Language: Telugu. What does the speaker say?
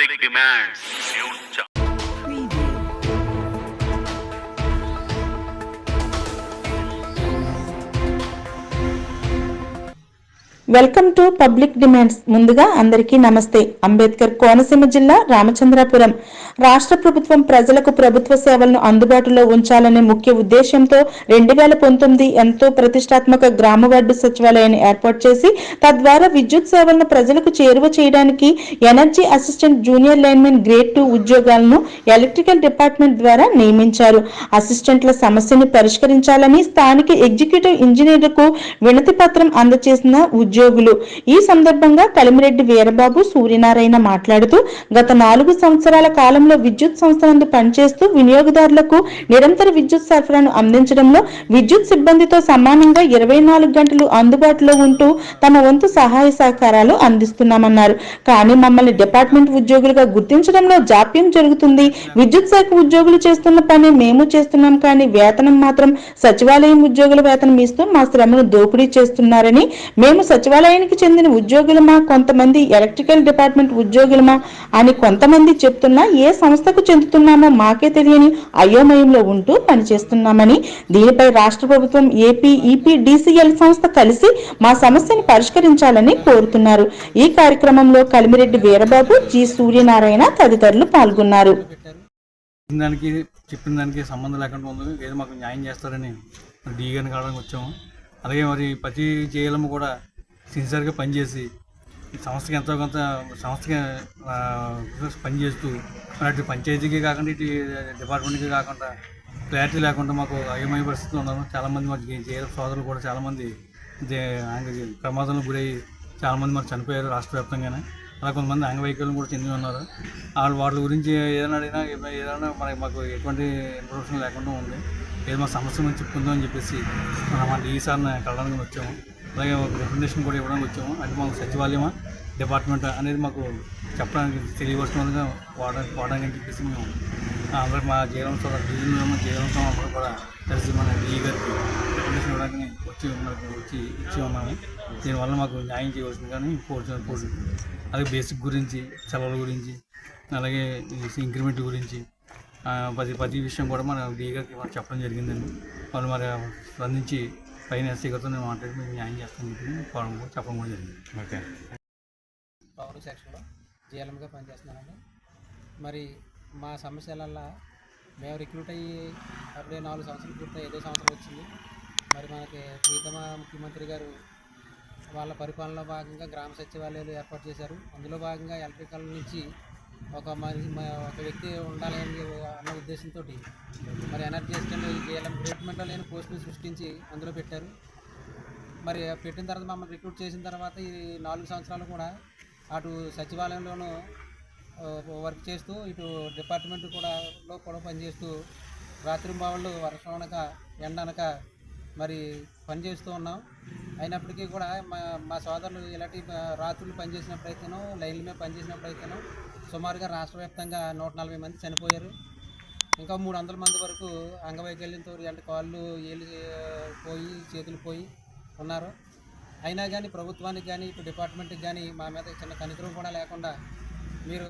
Public demands. Welcome to public demands ముందుగా అందరికీ నమస్తే. అంబేద్కర్ కోనసీమ జిల్లా రామచంద్రాపురం. రాష్ట్ర ప్రభుత్వం ప్రజలకు ప్రభుత్వ సేవలను అందుబాటులో ఉంచాలనే ముఖ్య ఉద్దేశంతో రెండు వేల పంతొమ్మిది ఎంతో ప్రతిష్టాత్మక గ్రామ వార్డు సచివాలయాన్ని ఏర్పాటు చేసి తద్వారా విద్యుత్ సేవలను ప్రజలకు చేరువ చేయడానికి energy assistant junior linemen grade two ఉద్యోగాలను ఎలక్ట్రికల్ డిపార్ట్మెంట్ ద్వారా నియమించారు. అసిస్టెంట్ల సమస్యను పరిష్కరించాలని స్థానిక ఎగ్జిక్యూటివ్ ఇంజనీర్లకు వినతి పత్రం అందజేసిన ఉద్యోగులు. ఈ సందర్భంగా కలిమిరెడ్డి వీరబాబు సూర్యనారాయణ మాట్లాడుతూ గత నాలుగు సంవత్సరాల కాలంలో విద్యుత్ సంస్థ నందు పనిచేస్తూ వినియోగదారులకు నిరంతర విద్యుత్ సరఫరాను అందించడంలో విద్యుత్ సిబ్బందితో సమానంగా ఇరవై నాలుగు గంటలు అందుబాటులో ఉంటూ తమ వంతు సహాయ సహకారాలు అందిస్తున్నామన్నారు. కానీ మమ్మల్ని డిపార్ట్మెంట్ ఉద్యోగులుగా గుర్తించడంలో జాప్యం జరుగుతుంది. విద్యుత్ శాఖ ఉద్యోగులు చేస్తున్న పని మేము చేస్తున్నాం కానీ వేతనం మాత్రం సచివాలయం ఉద్యోగుల వేతనం ఇస్తూ మా శ్రమను దోపిడీ చేస్తున్నారని మేము సచివాలయానికి చెందిన ఉద్యోగులమా కొంతమంది ఎలక్ట్రికల్ డిపార్ట్మెంట్ ఉద్యోగులమా అని కొంతమంది చెప్తున్నా ఏ సంస్థకు చెందుతున్నామో మాకే తెలియని అయోమయంలో ఉంటూ పనిచేస్తున్నామని. దీనిపై రాష్ట్ర ప్రభుత్వం ఏపీ ఈపీ డిసిఎల్ సంస్థ కలిసి మా సమస్యను పరిష్కరించాలని కోరుతున్నారు. ఈ కార్యక్రమంలో కలిమిరెడ్డి వీరబాబు జి సూర్యనారాయణ తదితరులు పాల్గొన్నారు. చెప్పిన దానికి చెప్పిన దానికి సంబంధం లేకుండా ఉంది ఏదో మాకు న్యాయం చేస్తారని మరి కావడానికి వచ్చాము. అలాగే మరి ప్రతి జేఎల్ఎం కూడా సిన్సియర్గా పనిచేసి ఈ సంస్థకి ఎంతో కొంత సంస్థకి పనిచేస్తూ మరి అటు పంచాయతీకి కాకుండా ఇటు డిపార్ట్మెంట్కి కాకుండా క్లారిటీ లేకుండా మాకు అయోమయ పరిస్థితులు ఉన్నాము చాలామంది మాకు జేఎల్ఎఫ్ సోదరులు కూడా చాలామంది ప్రమాదంలో గురయ్యి చాలామంది మరి చనిపోయారు రాష్ట్ర వ్యాప్తంగానే. అలా కొంతమంది అంగవైకల్యం కూడా చెంది ఉన్నారు. వాళ్ళు వాళ్ళ గురించి ఏదైనా అడిగినా ఏదైనా మనకి మాకు ఎటువంటి ఇన్ఫర్మేషన్ లేకుండా ఉంది. ఏదో మా సమస్య నుంచి చెప్పుకుందామని చెప్పేసి మనం ఈసారి కలడానికి సార్ని వచ్చాము. అలాగే ఒక రికమెండేషన్ కూడా ఇవ్వడానికి వచ్చాము. అంటే మాకు సచివాలయమా? డిపార్ట్మెంట్? అనేది మాకు చెప్పడానికి తెలియవలసినదిగా వాడడానికి వాడడానికి అని చెప్పేసి మేము అందరూ మా జీవనం సోదరు డివిజన్లో జీవనం కూడా కలిసి మన డీ గారికి రికమెండేషన్ ఇవ్వడానికి వచ్చి మనకు వచ్చి ఇచ్చి ఉన్నాము. దీనివల్ల మాకు న్యాయం చేయవలసింది కానీ కోరుతున్నాను కోరుతున్నాను అలాగే బేసిక్ గురించి సెలవుల గురించి అలాగే ఇంక్రిమెంట్ గురించి ప్రతి ప్రతి విషయం కూడా మన డీ గారికి మనం చెప్పడం జరిగిందండి. వాళ్ళు మరి స్పందించి పైన ఎస్సీ గారితో నేను మాట్లాడి మీకు న్యాయం చేస్తాను చెప్పి కూడా- చెప్పడం కూడా జరిగింది. ఓకే. పవర్ సెక్షన్లో జిఎల్ఎంగా పనిచేస్తున్నానండి మరి మా సమస్యలల్లా మేము రిక్రూట్ అయ్యి అప్పుడే నాలుగు సంవత్సరాలు పూర్తి ఐదో సంవత్సరం వచ్చింది. మరి మనకి ప్రీతమ ముఖ్యమంత్రి గారు వాళ్ళ పరిపాలనలో భాగంగా గ్రామ సచివాలయాలు ఏర్పాటు చేశారు. అందులో భాగంగా ఎలక్ట్రికల్ నుంచి ఒక మనిషి ఒక వ్యక్తి ఉండాలని అన్న ఉద్దేశంతో మరి ఎనర్జీ అసిస్టెంట్ జిఎల్ఎం రిక్రూట్మెంట్లో లేని పోస్టులు సృష్టించి అందులో పెట్టారు. మరి పెట్టిన తర్వాత మమ్మల్ని రిక్రూట్ చేసిన తర్వాత ఈ నాలుగు సంవత్సరాలు కూడా అటు సచివాలయంలోనూ వర్క్ చేస్తూ ఇటు డిపార్ట్మెంట్ కూడా లో కూడా పనిచేస్తూ రాత్రింబావుళ్ళు వర్షం అనక ఎండ అనక మరి పనిచేస్తూ ఉన్నాం. అయినప్పటికీ కూడా మా మా సోదరులు ఇలాంటి రాత్రులు పనిచేసినప్పుడైతేనో లైన్ల మీద పనిచేసినప్పుడైతేనో సుమారుగా రాష్ట్ర వ్యాప్తంగా నూట నలభై మంది చనిపోయారు. ఇంకా మూడు వందల మంది వరకు అంగవైకల్యంతో అంటే కాళ్ళు ఏళ్ళు పోయి చేతులు పోయి ఉన్నారు. అయినా కానీ ప్రభుత్వానికి కానీ ఇటు డిపార్ట్మెంట్కి కానీ మా మీద చిన్న కనికరం కూడా లేకుండా మీరు